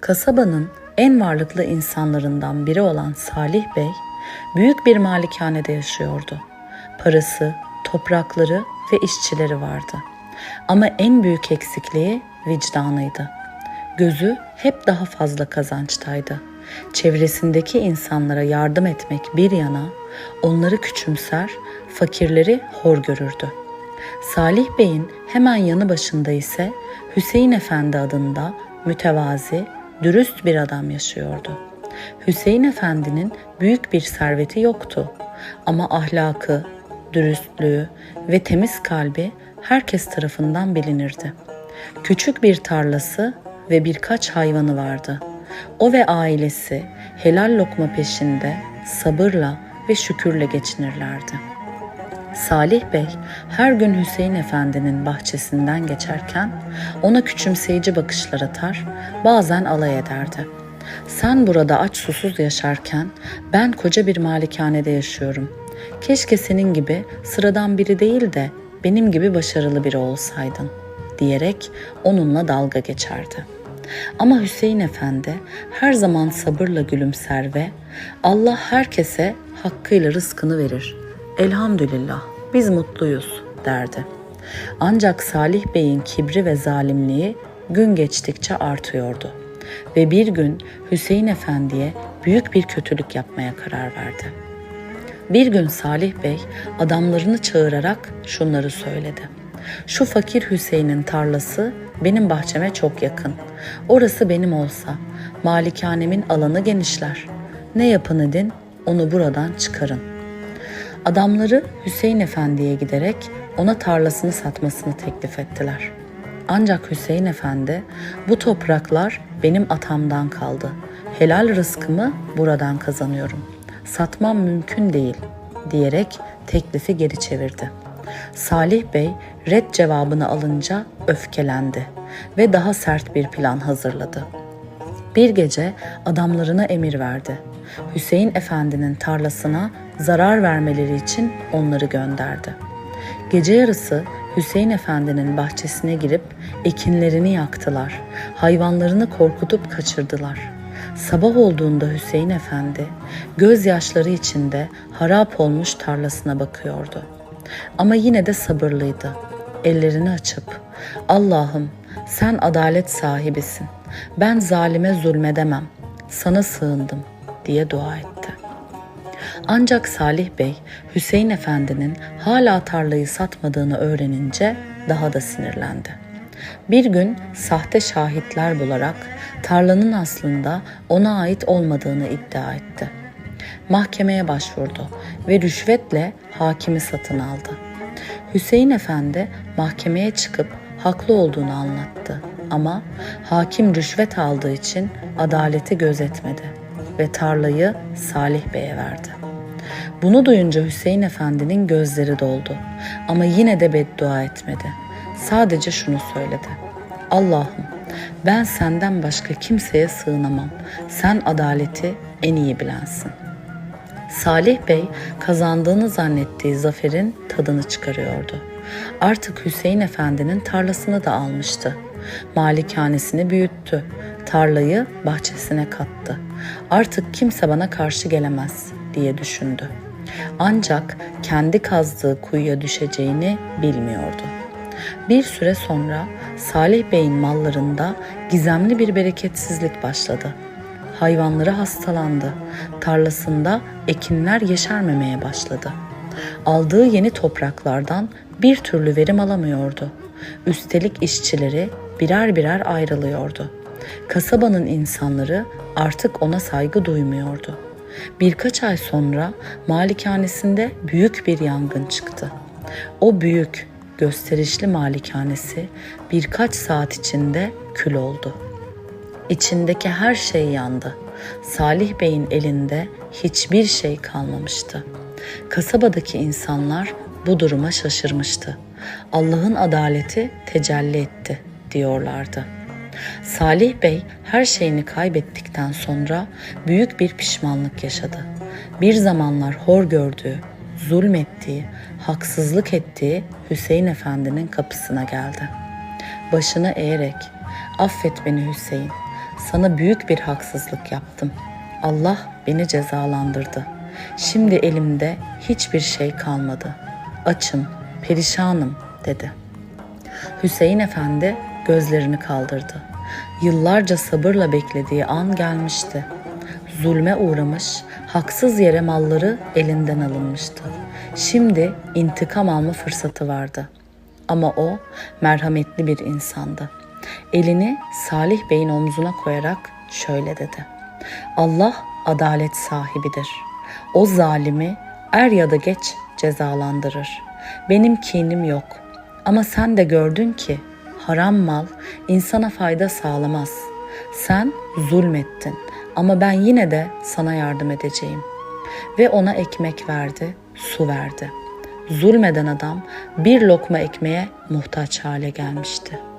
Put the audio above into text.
Kasabanın en varlıklı insanlarından biri olan Salih Bey, büyük bir malikanede yaşıyordu. Parası, toprakları ve işçileri vardı. Ama en büyük eksikliği vicdanıydı. Gözü hep daha fazla kazançtaydı. Çevresindeki insanlara yardım etmek bir yana, onları küçümser, fakirleri hor görürdü. Salih Bey'in hemen yanı başında ise Hüseyin Efendi adında mütevazi, dürüst bir adam yaşıyordu. Hüseyin Efendi'nin büyük bir serveti yoktu ama ahlakı, dürüstlüğü ve temiz kalbi herkes tarafından bilinirdi. Küçük bir tarlası ve birkaç hayvanı vardı. O ve ailesi helal lokma peşinde sabırla ve şükürle geçinirlerdi. Salih Bey her gün Hüseyin Efendi'nin bahçesinden geçerken ona küçümseyici bakışlar atar, bazen alay ederdi. Sen burada aç susuz yaşarken ben koca bir malikanede yaşıyorum. Keşke senin gibi sıradan biri değil de benim gibi başarılı biri olsaydın diyerek onunla dalga geçerdi. Ama Hüseyin Efendi her zaman sabırla gülümser ve Allah herkese hakkıyla rızkını verir. Elhamdülillah biz mutluyuz derdi. Ancak Salih Bey'in kibri ve zalimliği gün geçtikçe artıyordu. Ve bir gün Hüseyin Efendi'ye büyük bir kötülük yapmaya karar verdi. Bir gün Salih Bey adamlarını çağırarak şunları söyledi. Şu fakir Hüseyin'in tarlası benim bahçeme çok yakın. Orası benim olsa malikanemin alanı genişler. Ne yapın edin onu buradan çıkarın. Adamları Hüseyin Efendi'ye giderek ona tarlasını satmasını teklif ettiler. Ancak Hüseyin Efendi bu topraklar benim atamdan kaldı. Helal rızkımı buradan kazanıyorum. Satmam mümkün değil diyerek teklifi geri çevirdi. Salih Bey red cevabını alınca öfkelendi ve daha sert bir plan hazırladı. Bir gece adamlarına emir verdi. Hüseyin Efendi'nin tarlasına zarar vermeleri için onları gönderdi. Gece yarısı Hüseyin Efendi'nin bahçesine girip ekinlerini yaktılar. Hayvanlarını korkutup kaçırdılar. Sabah olduğunda Hüseyin Efendi gözyaşları içinde harap olmuş tarlasına bakıyordu. Ama yine de sabırlıydı. Ellerini açıp Allah'ım sen adalet sahibisin. Ben zalime zulmedemem. Sana sığındım diye dua etti. Ancak Salih Bey Hüseyin Efendi'nin hala tarlayı satmadığını öğrenince daha da sinirlendi. Bir gün sahte şahitler bularak tarlanın aslında ona ait olmadığını iddia etti. Mahkemeye başvurdu ve rüşvetle hakimi satın aldı. Hüseyin Efendi mahkemeye çıkıp haklı olduğunu anlattı ama hakim rüşvet aldığı için adaleti gözetmedi ve tarlayı Salih Bey'e verdi. Bunu duyunca Hüseyin Efendi'nin gözleri doldu ama yine de beddua etmedi. Sadece şunu söyledi. Allah'ım ben senden başka kimseye sığınamam. Sen adaleti en iyi bilensin. Salih Bey kazandığını zannettiği zaferin tadını çıkarıyordu. Artık Hüseyin Efendi'nin tarlasını da almıştı. Malikanesini büyüttü. Tarlayı bahçesine kattı. Artık kimse bana karşı gelemez diye düşündü. Ancak kendi kazdığı kuyuya düşeceğini bilmiyordu. Bir süre sonra Salih Bey'in mallarında gizemli bir bereketsizlik başladı. Hayvanları hastalandı. Tarlasında ekinler yeşermemeye başladı. Aldığı yeni topraklardan bir türlü verim alamıyordu. Üstelik işçileri birer birer ayrılıyordu. Kasabanın insanları artık ona saygı duymuyordu. Birkaç ay sonra malikanesinde büyük bir yangın çıktı. O büyük, gösterişli malikanesi birkaç saat içinde kül oldu. İçindeki her şey yandı. Salih Bey'in elinde hiçbir şey kalmamıştı. Kasabadaki insanlar bu duruma şaşırmıştı. Allah'ın adaleti tecelli etti diyorlardı. Salih Bey her şeyini kaybettikten sonra büyük bir pişmanlık yaşadı. Bir zamanlar hor gördüğü, zulmettiği, haksızlık ettiği Hüseyin Efendi'nin kapısına geldi. Başını eğerek, affet beni Hüseyin, sana büyük bir haksızlık yaptım. Allah beni cezalandırdı. Şimdi elimde hiçbir şey kalmadı. Açım, perişanım dedi. Hüseyin Efendi gözlerini kaldırdı. Yıllarca sabırla beklediği an gelmişti. Zulme uğramış, haksız yere malları elinden alınmıştı. Şimdi intikam alma fırsatı vardı. Ama o merhametli bir insandı. Elini Salih Bey'in omzuna koyarak şöyle dedi. Allah adalet sahibidir. O zalimi er ya da geç cezalandırır. Benim kinim yok. Ama sen de gördün ki haram mal insana fayda sağlamaz. Sen zulmettin ama ben yine de sana yardım edeceğim. Ve ona ekmek verdi, su verdi. Zulmeden adam bir lokma ekmeğe muhtaç hale gelmişti.''